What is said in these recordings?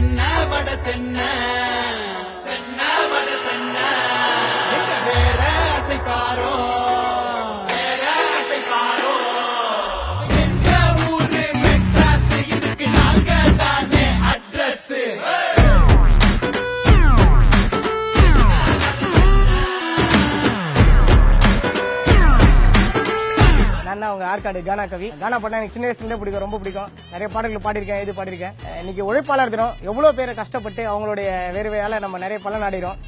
சென்ன வட சென்ன. தான் உங்க ஆற்காடு கானா கவி. கானா பாட்டா எனக்கு சின்ன வயசுல பிடிக்கும் ரொம்ப பிடிக்கும். நிறைய பாடல்கள் பாடியிருக்கேன் இது பாடியிருக்கேன். இன்னைக்கு உழைப்பாளர் தினம். எவ்வளவு பேரை கஷ்டப்பட்டு அவங்களுடைய வேர்வையால நம்ம நிறைய பலன் அடைகிறோம்.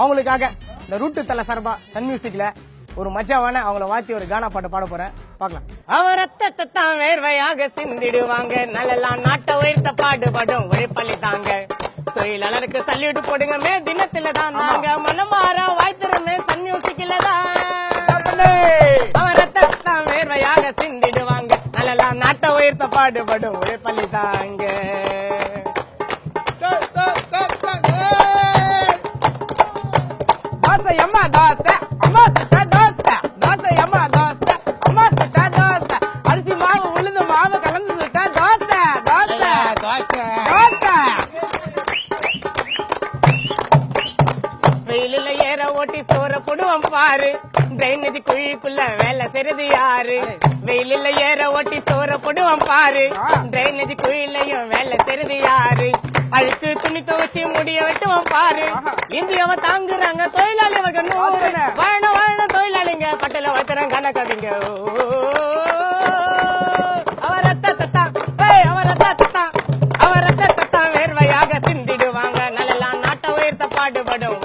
அவங்களுக்காக இந்த ரூட்டு தலை சார்பா சன் மியூசிக்ல ஒரு மஜாவான அவங்கள வாத்தி ஒரு கானா பாட்டு பாட போறேன். பார்க்கலாம். அவர் ரத்தத்தை தான் வேர்வையாக சிந்திடுவாங்க. நல்லலாம் நாட்டை உயர்த்த பாடுபடும் உழைப்பாளி தாங்க. தொழிலாளருக்கு சல்யூட் போடுங்க மே தினத்துல தான் நாங்க மனமாற வாய்த்திருமே வேர்வையாக சிந்திடுவாங்க. நல்லலாம் நாட்டை உயர்த்த பாடுபடும் உழைப்பாளி தாங்க. தோசை அம்மா தோசை அம்மா வெயிலில் ஏற ஓட்டி சோற போடுவோம் பாரு. டிரைனேஜ் குழிக்குள்ள வேலை செய்றது யாரு? வெயிலில் ஏற ஓட்டி சோற போடுவோம் பாரு. டிரைனேஜ் குழிலையும் வேலை செய்றது யாரு? அழுத்து துணி துவச்சு முடிய வெட்டுவோம் பாரு. இந்தியாவை தாங்குறாங்க தொழிலாளி வர்க்கம் வாழ வாழ தொழிலாளிங்க. பட்டில வளர்த்துறாங்க கணக்காதீங்க அவர் அத்த தத்தா. அவர் அத்த தத்தா. வேர்வையாக சிந்திடுவாங்க நல்லா நாட்டை உயர்த்த பாடுபடும்.